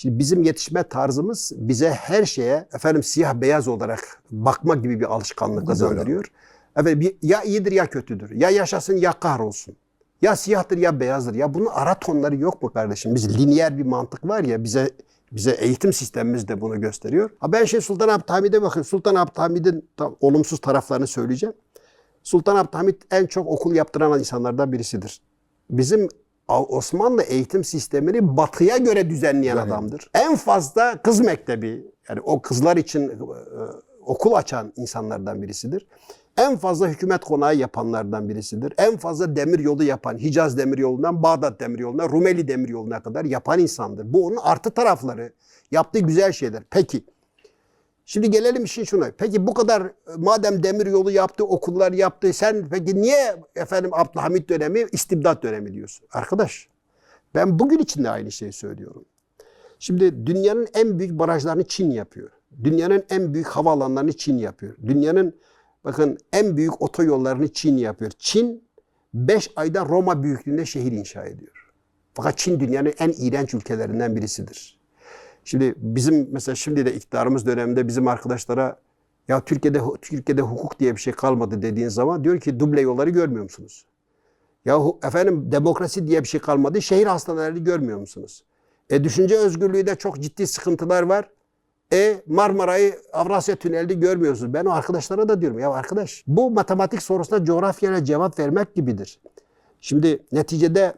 Şimdi bizim yetişme tarzımız bize her şeye efendim siyah beyaz olarak bakma gibi bir alışkanlık kazandırıyor. Efendim bir- ya iyidir ya kötüdür. Ya yaşasın ya kahrolsun. Ya siyahtır ya beyazdır. Ya bunun ara tonları yok mu kardeşim? Biz lineer bir mantık var ya bize bize eğitim sistemimiz de bunu gösteriyor. Ha ben şey Sultan Abdülhamid'e bakın. Sultan Abdülhamid'in tam olumsuz taraflarını söyleyeceğim. Sultan Abdülhamid en çok okul yaptıran insanlardan birisidir. Bizim Osmanlı eğitim sistemini batıya göre düzenleyen Düzenleyen. adamdır. En fazla kız mektebi yani o kızlar için e, okul açan insanlardan birisidir. En fazla hükümet konağı yapanlardan birisidir. En fazla demir yolu yapan, Hicaz demir yolundan Bağdat demir yoluna, Rumeli demir yoluna kadar yapan insandır. Bu onun artı tarafları. Yaptığı güzel şeyler. Peki Şimdi gelelim işin şuna. Peki bu kadar e, madem demir yolu yaptı, okullar yaptı, sen peki niye efendim Abdülhamit dönemi istibdat dönemi diyorsun? Arkadaş ben bugün için de aynı şeyi söylüyorum. Şimdi dünyanın en büyük barajlarını Çin yapıyor. Dünyanın en büyük havaalanlarını Çin yapıyor. Dünyanın bakın en büyük otoyollarını Çin yapıyor. Çin 5 ayda Roma büyüklüğünde şehir inşa ediyor. Fakat Çin dünyanın en iğrenç ülkelerinden birisidir. Şimdi bizim mesela şimdi de iktidarımız döneminde bizim arkadaşlara ya Türkiye'de Türkiye'de hukuk diye bir şey kalmadı dediğin zaman diyor ki duble yolları görmüyor musunuz? Ya efendim demokrasi diye bir şey kalmadı. Şehir hastanelerini görmüyor musunuz? E düşünce özgürlüğü de çok ciddi sıkıntılar var. E Marmara'yı Avrasya Tüneli'ni görmüyorsunuz. Ben o arkadaşlara da diyorum ya arkadaş bu matematik sorusuna coğrafyayla cevap vermek gibidir. Şimdi neticede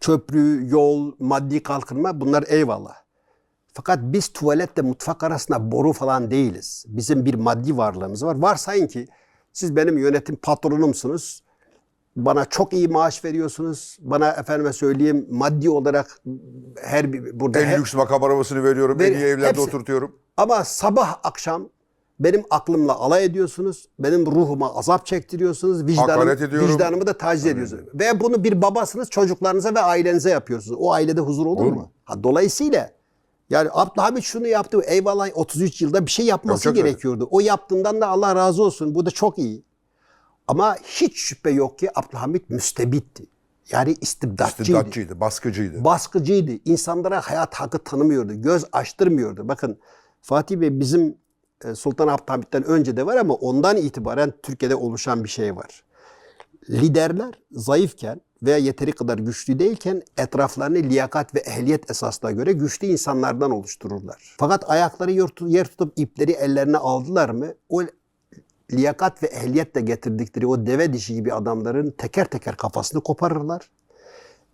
köprü, yol, maddi kalkınma bunlar eyvallah. Fakat biz tuvaletle mutfak arasında boru falan değiliz. Bizim bir maddi varlığımız var. Varsayın ki siz benim yönetim patronumsunuz. Bana çok iyi maaş veriyorsunuz. Bana efendime söyleyeyim maddi olarak her bir burada En her- lüks makam arabasını veriyorum. Ver- en iyi evlerde hepsi- oturtuyorum. ama sabah akşam benim aklımla alay ediyorsunuz. Benim ruhuma azap çektiriyorsunuz. Vicdanım, vicdanımı da taciz ediyorsunuz. Ve bunu bir babasınız çocuklarınıza ve ailenize yapıyorsunuz. O ailede huzur olur, Olur mu? mu? Ha, dolayısıyla yani Abdülhamit şunu yaptı. Eyvallah 33 yılda bir şey yapması Yapacak gerekiyordu. O yaptığından da Allah razı olsun. Bu da çok iyi. Ama hiç şüphe yok ki Abdülhamit müstebitti. Yani istibdatçıydı İstibdatçıydı, baskıcıydı. baskıcıydı. İnsanlara hayat hakkı tanımıyordu. Göz açtırmıyordu. Bakın Fatih Bey bizim Sultan Abdülhamit'ten önce de var ama ondan itibaren Türkiye'de oluşan bir şey var. Liderler zayıfken veya yeteri kadar güçlü değilken etraflarını liyakat ve ehliyet esasına göre güçlü insanlardan oluştururlar. Fakat ayakları yer tutup ipleri ellerine aldılar mı o liyakat ve ehliyetle getirdikleri o deve dişi gibi adamların teker teker kafasını koparırlar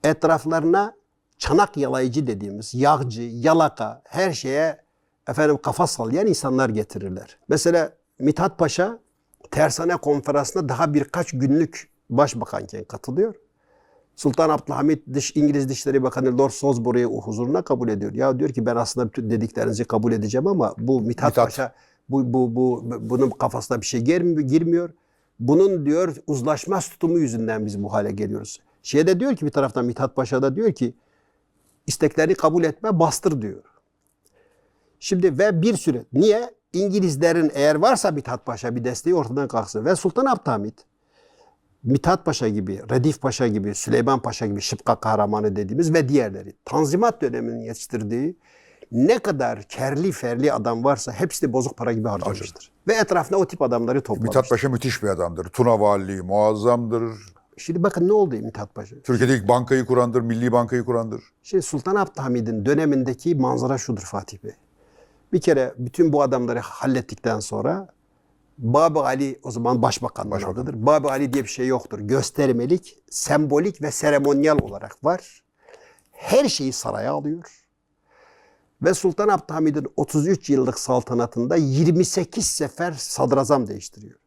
etraflarına çanak yalayıcı dediğimiz yağcı, yalaka her şeye efendim kafa sallayan insanlar getirirler. Mesela Mithat Paşa Tersane konferansına daha birkaç günlük başbakanken katılıyor. Sultan Abdülhamit dış İngiliz Dışişleri Bakanı Lord Salisbury'yi huzuruna kabul ediyor. Ya diyor ki ben aslında bütün dediklerinizi kabul edeceğim ama bu Mithat, Mithat. Paşa bu, bu, bu, bunun kafasına bir şey girmiyor, girmiyor. Bunun diyor uzlaşmaz tutumu yüzünden biz bu hale geliyoruz. Şeyde diyor ki bir taraftan Mithat Paşa da diyor ki isteklerini kabul etme bastır diyor. Şimdi ve bir süre niye? İngilizlerin eğer varsa Mithat Paşa bir desteği ortadan kalksın. Ve Sultan Abdülhamit Mithat Paşa gibi, Redif Paşa gibi, Süleyman Paşa gibi Şıpka kahramanı dediğimiz ve diğerleri Tanzimat döneminin yetiştirdiği ne kadar kerli ferli adam varsa hepsini bozuk para gibi harcamıştır. Ve etrafına o tip adamları toplamıştır. Mithat Paşa müthiş bir adamdır. Tuna Valiliği muazzamdır. Şimdi bakın ne oldu Mithat Paşa? Türkiye'de ilk bankayı kurandır, milli bankayı kurandır. Şimdi Sultan Abdülhamid'in dönemindeki manzara şudur Fatih Bey. Bir kere bütün bu adamları hallettikten sonra Babı Ali o zaman başbakanlığın Başbakan. adıdır. Babı Ali diye bir şey yoktur. Göstermelik, sembolik ve seremonyal olarak var. Her şeyi saraya alıyor. Ve Sultan Abdülhamid'in 33 yıllık saltanatında 28 sefer sadrazam değiştiriyor.